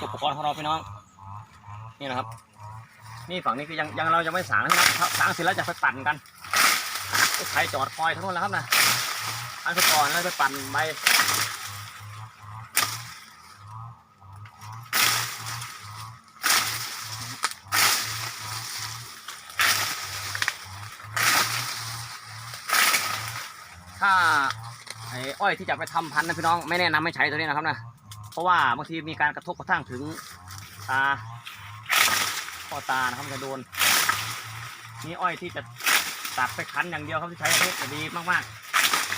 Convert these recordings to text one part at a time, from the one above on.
ของเราพี่น้อง นี่นะครับ นี่ฝั่งนี้คือยังยังเรายังไม่สางนะครับสางเสร็จแล้วจะไปปั่นกันรถไถจอดคอยทั้งนู้นแล้วครับนะอันที่ก่อนแล้วไปปั่นใบถ้าไอ้อ้อยที่จะไปทำพันธุ์นะพี่น้องไม่แนะนำให้ใช้ตัวนี้นะครับนะ เพราะว่าบางทีมีการกระทบกระทั่งถึงตาข้อตานะครับมันจะโดนนี่อ้อยที่จะตัดไปคั้นอย่างเดียวครับที่ใช้ประเภทจะดีมาก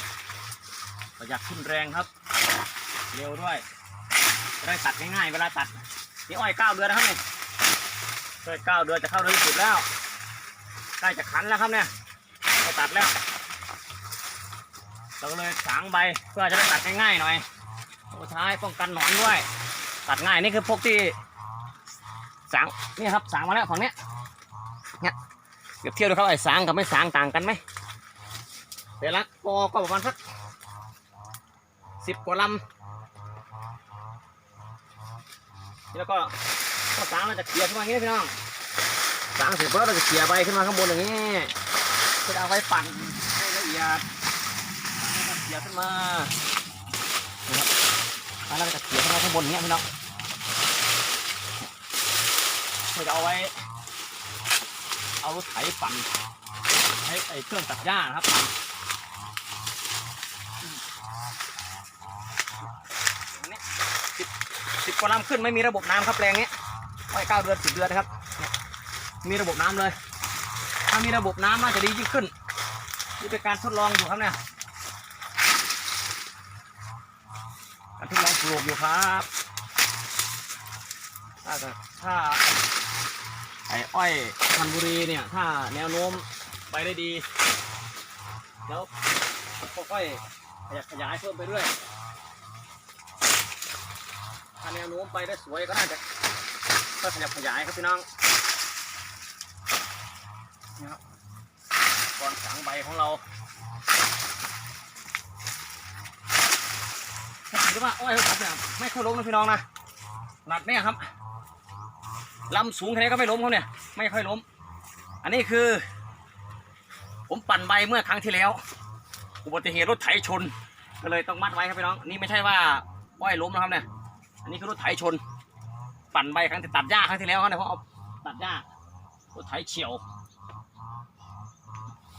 ๆประหยัดขึ้นแรงครับ เร็วด้วยจะได้ตัดง่ายๆเวลาตัดนี่อ้อยเก้าเดือนนะครับเนี่ยอ้อยเก้าเดือนจะเข้าเดือนที่สิบแล้วใกล้จะคั้นแล้วครับเนี่ยจะตัดแล้วเราก็เลยสางใบเพื่อจะได้ตัดง่ายๆหน่อย ตัวท้ายป้องกันหนอนด้วย ตัดง่ายนี่คือพวกที่สางนี่ครับสางมาแล้วฝั่งเนี้ยเนี่ยเปรียบเที่ยบดูครับไอ้สางกับไม่สางต่างกันไหมแต่ละกอก็ประมาณสักสิบกว่าลำแล้วก็ก็สางเราจะเกลี่ยขึ้นมาอย่างนี้พี่น้องสางเสร็จปุ๊บเราจะเกลี่ยใบขึ้นมาข้างบนอย่างนี้เพื่อเอาไว้ปั่นให้ละเอียดเขี่ยขึ้นมานะครับ แล้วเราจะเขี่ยขึ้นมาข้างบนอย่างเงี้ยพี่น้องเพื่อจะเอาไว้ เอารถไถปั่นใช้ไอ้เครื่องตัดหญ้านะครับปั่นสิบสิบกว่าลำขึ้นไม่มีระบบน้ำครับแปลงนี้ไว้เก้าเดือนสิบเดือนนะครับ มีระบบน้ำเลย ถ้ามีระบบน้ำน่าจะดียิ่งขึ้นนี่เป็นการทดลองอยู่ครับเนี่ย การทดลองปลูกอยู่ครับ ถ้าถ้าไอ้อ้อยพันบุรีเนี่ย ถ้าแนวโน้มไปได้ดี แล้วก็ค่อยขยับขยายเพิ่มไปเรื่อย ถ้าแนวโน้มไปได้สวยก็น่าจะก็ขยับขยายครับพี่น้องนี่ครับก่อนสางใบของเรา ผมคิดว่าอ้อยเขาตัดเนี่ยไม่ค่อยล้มนะพี่น้องนะหนักเนี่ยครับลำสูงแค่ไหนก็ไม่ล้มเขาเนี่ย ไม่ค่อยล้ม อันนี้คือ ผมปั่นใบเมื่อครั้งที่แล้ว อุบัติเหตุรถไถชน ก็เลยต้องมัดไว้ครับพี่น้อง นี่ไม่ใช่ว่าอ้อยล้มนะครับเนี่ย อันนี้คือรถไถชน ปั่นใบครั้งที่ตัดหญ้าครั้งที่แล้วเขาเนี่ยเพราะเอาตัดหญ้ารถไถเฉียว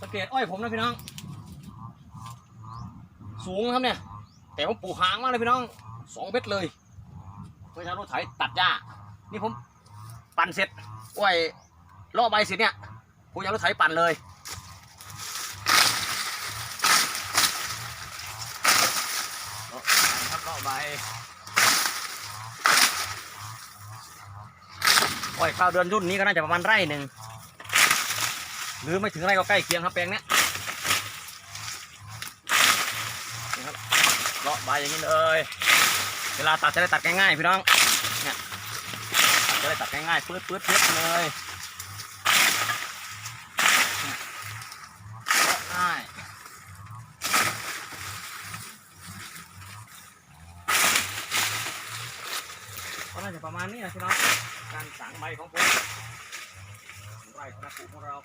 สังเกตอ้อยผมนะพี่น้อง สูงครับเนี่ย แต่ผมปลูกหางมากเลยพี่น้องสองเม็ดเลยเพื่อใช้รถไถตัดหญ้า นี่ผมปั่นเสร็จอ้อยล่อใบเสร็จเนี่ยผมจะเอารถไถปั่นเลยล่อครับล่อใบอ้อยข้าวเดือนรุ่นนี้ก็น่าจะประมาณไร่หนึ่งหรือไม่ถึงไร่ก็ใกล้เคียงครับแปลงเนี้ย เลาอย่างนี้เลย เวลาตัดจะได้ตัดง่ายๆพี่น้อง เนี่ยจะได้ตัดง่ายๆปื๊ดปื๊ดปื๊ดเลยเนี่ยเลาะง่ายก็น่าจะประมาณนี้นะพี่น้อง การสางใบของผมไร่คณะปลูกของเรา